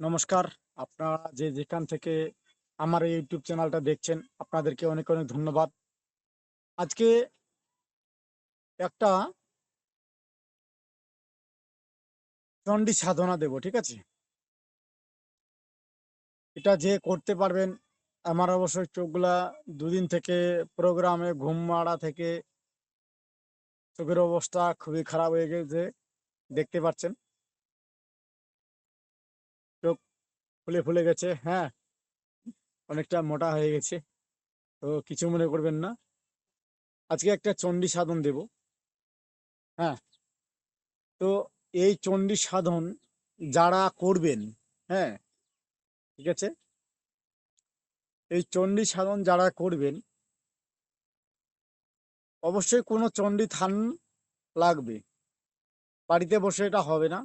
নমস্কার। আপনারা যে যেখান থেকে আমার এই ইউটিউব চ্যানেলটা দেখছেন, আপনাদেরকে অনেক অনেক ধন্যবাদ। আজকে একটা চণ্ডী সাধনা দেব, ঠিক আছে? এটা যে করতে পারবেন, আমার অবশ্যই চোখগুলা দুদিন থেকে প্রোগ্রামে, ঘুম মারা থেকে, চোখের অবস্থা খুবই খারাপ হয়ে গেছে, দেখতে পাচ্ছেন। ফুলে ফুলে গেছে হ্যাঁ। অনেকটা মোটা হয়ে গেছে, তো কিছু মনে করবেন না। আজকে একটা চণ্ডী সাধন দেব হ্যাঁ। তো এই চণ্ডী সাধন যারা করবেন হ্যাঁ ঠিক আছে? এই চণ্ডী সাধন যারা করবেন, অবশ্যই কোনো চণ্ডী থান লাগবে। বাড়িতে বসে এটা হবে না।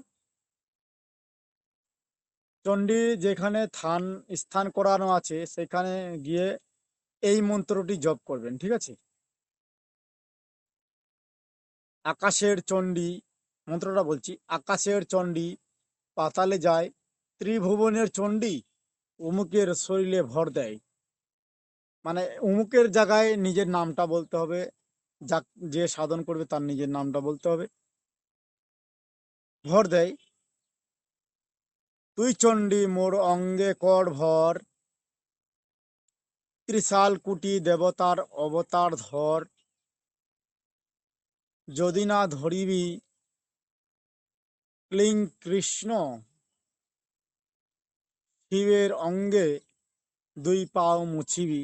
চণ্ডী যেখানে থান, স্থান করানো আছে, সেখানে গিয়ে এই মন্ত্রটি জপ করবেন, ঠিক আছে? আকাশের চণ্ডী, মন্ত্রটা বলছি, আকাশের চণ্ডী পাতালে যায়, ত্রিভুবনের চণ্ডী উমুকের শরীরে ভর দেয়। মানে উমুকের জায়গায় নিজের নামটা বলতে হবে যা যে সাধন করবে তার নিজের নামটা বলতে হবে। ভর দেয় তুই চণ্ডী মোর অঙ্গে কর ভর। ত্রিশাল কুটি দেবতার অবতার ধর। যদি না ধরিবি, ক্লিং কৃষ্ণ, শিবের অঙ্গে দুই পাও মুছিবি।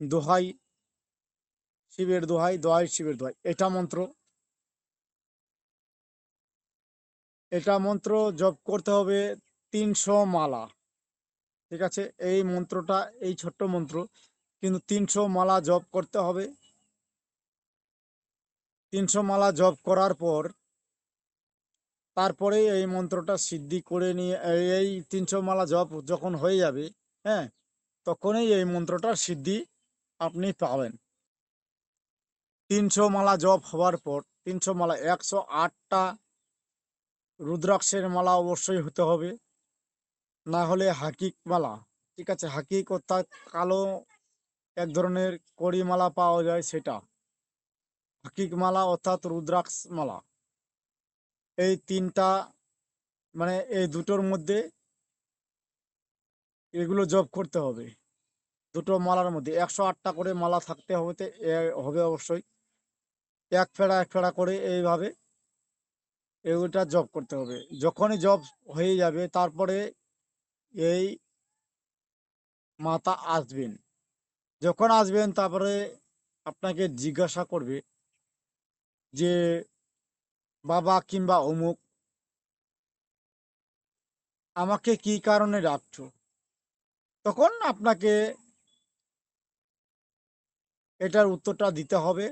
দোহাই শিবের দোহাই দোহাই শিবের দোহাই, এটা মন্ত্র। এটা মন্ত্র জপ করতে হবে তিনশো মালা। ঠিক আছে? এই মন্ত্রটা, এই ছোট্ট মন্ত্র, কিন্তু তিনশো মালা জপ করতে হবে। তিনশো মালা জপ করার পর তারপরে এই মন্ত্রটা সিদ্ধি করে নিয়ে, এই- তিনশো মালা জপ যখন হয়ে যাবে হ্যাঁ তখনই এই মন্ত্রটার সিদ্ধি আপনি পাবেন। তিনশো মালা জপ হওয়ার পর, তিনশো মালা, একশো আটটা রুদ্রাক্ষের মালা অবশ্যই হতে হবে। না হলে হাকিক মালা, ঠিক আছে? হাকিক অর্থাৎ কালো এক ধরনের কড়ি মালা পাওয়া যায় সেটা। হাকিক মালা অর্থাৎ রুদ্রাক্ষ মালা। এই তিনটা মানে এই দুটোর মধ্যে এগুলো জব করতে হবে। দুটো মালার মধ্যে, একশো আটটা করে মালা থাকতে হবে হবে অবশ্যই। এক ফেড়া এক ফেড়া করে এইভাবে এগুলোটা জব করতে হবে। যখনই জব হয়ে যাবে, তারপরে এই মাতা আসবেন। যখন আসবেন, তারপরে আপনাকে জিজ্ঞাসা করবে যে, বাবা কিংবা অমুক, আমাকে কি কারণে ডাকছো? তখন আপনাকে এটার উত্তরটা দিতে হবে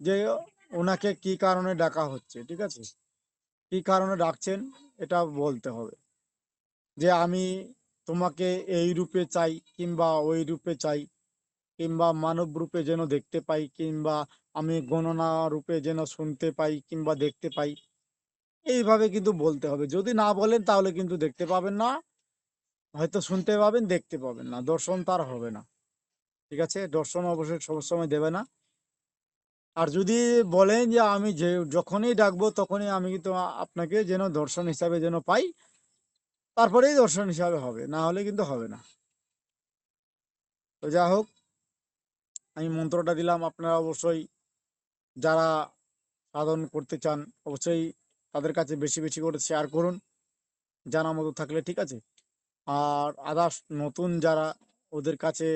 যে, ওনাকে কি কারণে ডাকা হচ্ছে? ঠিক আছে? কি কারণে ডাকছেন এটা বলতে হবে। যে আমি তোমাকে এই রূপে চাই কিংবা ওই রূপে চাই কিংবা মানব রূপে যেন দেখতে পাই কিংবা আমি গণনা রূপে যেন শুনতে পাই কিংবা দেখতে পাই। এইভাবে কিন্তু বলতে হবে। যদি না বলেন তাহলে কিন্তু দেখতে পাবেন না, হয়তো শুনতে পাবেন, দেখতে পাবেন না। দর্শন তার হবে না। ঠিক আছে? দর্শন অবশ্যই সবসময় দেবে না। আর যদি বলেন যে আমি যে, যখনই ডাকবো তখনই আমি কিন্তু আপনাকে যেন দর্শন হিসাবে যেন পাই, তারপরেই দর্শন হিসাবে হবে, না হলে কিন্তু হবে না। তো যা হোক, আমি মন্ত্রটা দিলাম, আপনারা অবশ্যই যারা সাধন করতে চান অবশ্যই তাদের কাছে বেশি বেশি করে শেয়ার করুন জানা মতো থাকলে ঠিক আছে। আর আদার্স নতুন যারা ওদের কাছে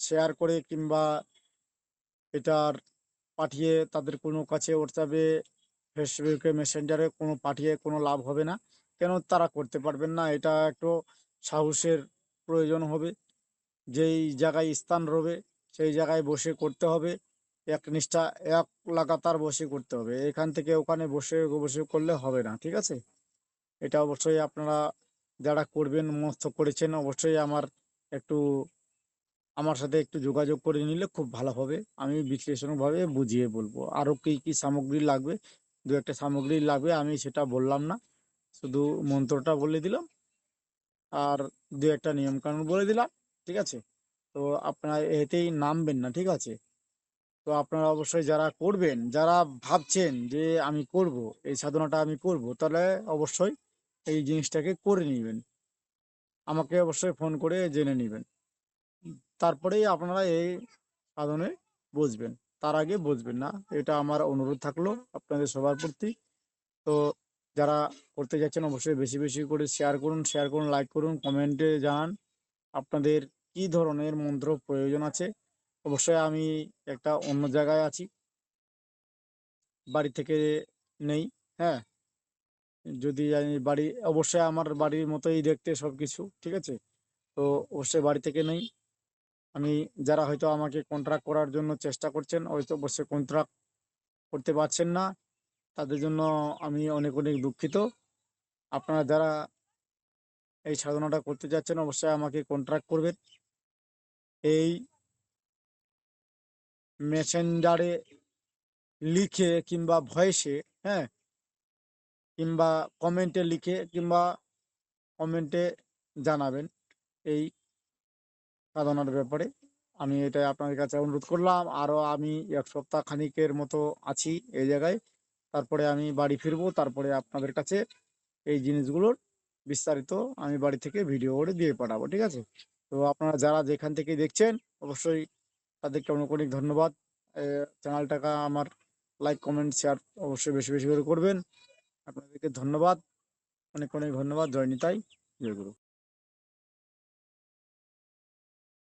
শেয়ার করে কিংবা এটার পাঠিয়ে তাদের কোনো কাছে হোয়াটসঅ্যাপে ফেসবুকে মেসেঞ্জারে কোনো পাঠিয়ে কোনো লাভ হবে না। কেন তারা করতে পারবেন না? এটা একটু সাহসের প্রয়োজন হবে। যেই জায়গায় স্থান রবে, সেই জায়গায় বসে করতে হবে। এক নিষ্ঠা, এক লাগাতার বসে করতে হবে। এখান থেকে ওখানে বসে বসে করলে হবে না, ঠিক আছে? এটা অবশ্যই আপনারা যারা করবেন মস্ত করেছেন, অবশ্যই আমার একটু আমার সাথে একটু যোগাযোগ করে নিলে খুব ভালো হবে। আমি বিশ্লেষণভাবে বুঝিয়ে বলব। আরও কী কী সামগ্রী লাগবে? দু একটা সামগ্রী লাগবে, আমি সেটা বললাম না। শুধু মন্ত্রটা বলে দিলাম। আর দু একটা নিয়মকানুন বলে দিলাম, ঠিক আছে? তো আপনারা এতেই নামবেন না, ঠিক আছে? তো আপনারা অবশ্যই যারা করবেন, যারা ভাবছেন যে আমি করব, এই সাধনাটা আমি করব, তাহলে অবশ্যই এই জিনিসটাকে করে নেবেন। আমাকে অবশ্যই ফোন করে জেনে নেবেন। তারপরেই আপনারা এই সাধনে বুঝবেন তার আগে বুঝবেন না। এটা আমার অনুরোধ থাকল আপনাদের সবার প্রতি। তো যারা করতে যাচ্ছেন অবশ্যই বেশি বেশি করে শেয়ার করুন শেয়ার করুন লাইক করুন কমেন্টে জানান আপনাদের কি ধরনের মন্ত্র প্রয়োজন আছে। অবশ্যই আমি একটা অন্য জায়গায় আছি। বাড়ি থেকে নেই হ্যাঁ। যদি আমি বাড়ি, অবশ্যই আমার বাড়ির মতোই দেখতে সব কিছু ঠিক আছে? তো অবশ্যই বাড়ি থেকে নেই। আমি যারা হয়তো আমাকে কন্ট্রাক্ট করার জন্য চেষ্টা করছেন, হয়তো অবশ্যই কন্ট্রাক্ট করতে পারছেন না। তাদের জন্য আমি অনেক অনেক দুঃখিত। আপনারা যারা এই সাধনাটা করতে যাচ্ছেন, অবশ্যই আমাকে কন্ট্রাক্ট করবেন। এই মেসেঞ্জারে লিখে কিংবা ভয়েসে হ্যাঁ কিংবা কমেন্টে লিখে কিংবা কমেন্টে জানাবেন। এই সাধনার ব্যাপারে। আমি এটা আপনাদের কাছে অনুরোধ করলাম। আরও আমি এক সপ্তাহ খানিকের মতো আছি এই জায়গায়। তারপরে আমি বাড়ি ফিরবো। তারপরে আপনাদের কাছে এই জিনিসগুলোর বিস্তারিত আমি বাড়ি থেকে ভিডিও করে দিয়ে পাঠাবো, ঠিক আছে? তো আপনারা যারা যেখান থেকে দেখছেন, অবশ্যই তাদেরকে অনেক অনেক ধন্যবাদ। চ্যানেলটাকে আমার লাইক, কমেন্ট, শেয়ার অবশ্যই বেশি বেশি করে করবেন। আপনাদেরকে ধন্যবাদ। অনেক অনেক ধন্যবাদ। জয় নিতাই। জয় গুরু।